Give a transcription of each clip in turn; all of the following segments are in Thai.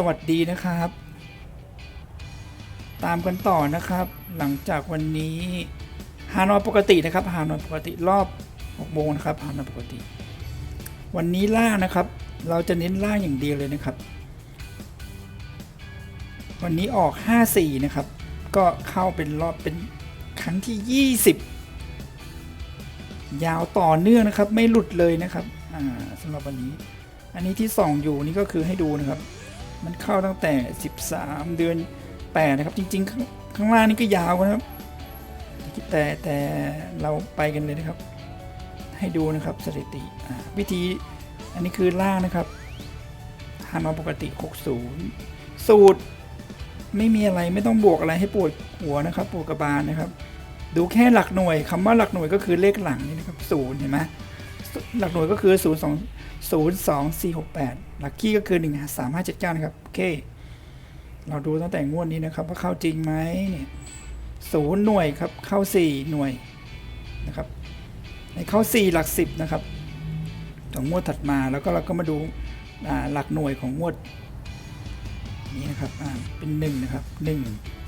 สวัสดีนะครับ ตามกันต่อนะครับ หลังจากวันนี้ฮานอยปกตินะครับฮานอยปกติรอบ6โมงนะครับฮานอยปกติ วันนี้ล่านะครับ เราจะเน้นล่าอย่างเดียวเลยนะครับ วันนี้ออก 54 นะครับ ก็เข้าเป็นรอบเป็นครั้งที่ 20 ยาวต่อเนื่องนะครับ ไม่หลุดเลยนะครับสำหรับวันนี้ อันนี้ที่ส่องอยู่นี่ก็คือให้ดูนะครับ มันเข้าตั้งแต่ 13 เดือน 8 นะครับ จริงๆ ข้างข้างล่างนี่ก็ยาวนะครับ แต่แต่เราไปกันเลยนะครับ ให้ดูนะครับสถิติวิธีอันนี้คือล่างนะครับฮานอยปกติ 60 สูตรไม่มีอะไรไม่ต้องบวกอะไรให้ปวดหัวนะครับ ปวดกระบาลนะครับ ดูแค่หลักหน่วยคำว่าหลักหน่วยก็คือเลขหลังนี่นะครับศูนย์เห็นไหมหลักหน่วยก็คือ0 2 8หลักคีย์ก็คือ 1 3 5 7 9 นะครับ โอเค เราดูตั้งแต่งวดนี้นะครับ ว่าเข้าจริงไหมเนี่ยศูนย์หน่วยครับ เข้า 4 หน่วยนะครับ ในเข้า 4 หลัก 10 นะครับของงวดถัดมาแล้วก็เราก็มาดูาหลักหน่วยของงวดนี้นะครับเป็นหนึ่งนะครับหนึ่ง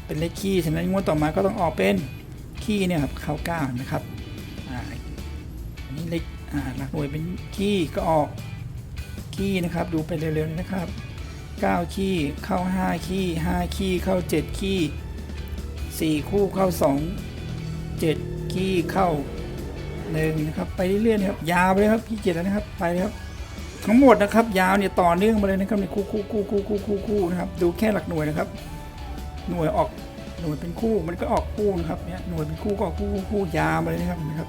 เป็นเลขคี่ฉะนั้นงวดต่อมาก็ต้องออกเป็นคี่เนี่ยครับเข้าเก้านะครับ อันนี้เลขอ่าหลักหน่วยเป็นคี่ก็ออกคี่นะครับ ดูไปเร็วๆนะครับ9คี่เข้า5คี่5คี่เข้า7คี่4คู่เข้า 2 7คี่เข้า1นะครับไปเรื่อยๆนะครับยาวไปเลยครับขี้เกียจแล้วนะครับไปเลยครับทั้งหมดนะครับ ยาวเนี่ยต่อเนื่องมาเลยนะครับในคู่คู่คู่คู่คู่คู่คู่นะครับดูแค่หลักหน่วยนะครับ หน่วยออกหน่วยเป็นคู่มันก็ออกคู่นะครับเนี่ยหน่วยเป็นคู่ก็ออกคู่คู่คู่ยาวมาเลยนะครับนะครับ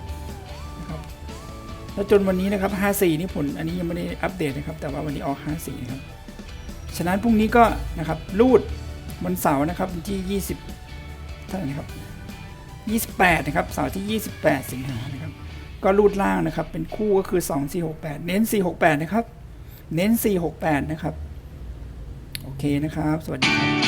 นะครับ แล้วจนวันนี้นะครับ 54 นี่ผลอันนี้ยังไม่ได้อัปเดตนะครับ แต่ว่าวันนี้ออก 54 นะครับ ฉะนั้นพรุ่งนี้ก็นะครับรูดวันเสาร์นะครับที่ 20 เท่าไหร่นะครับ 28 นะครับ เสาร์ที่ 28 สิงหานะครับ ก็รูดล่างนะครับ เป็นคู่ก็คือ 2 4 6 8 เน้น 4 6 8 นะครับ เน้น 4 6 8 นะครับ โอเคนะครับ สวัสดีครับ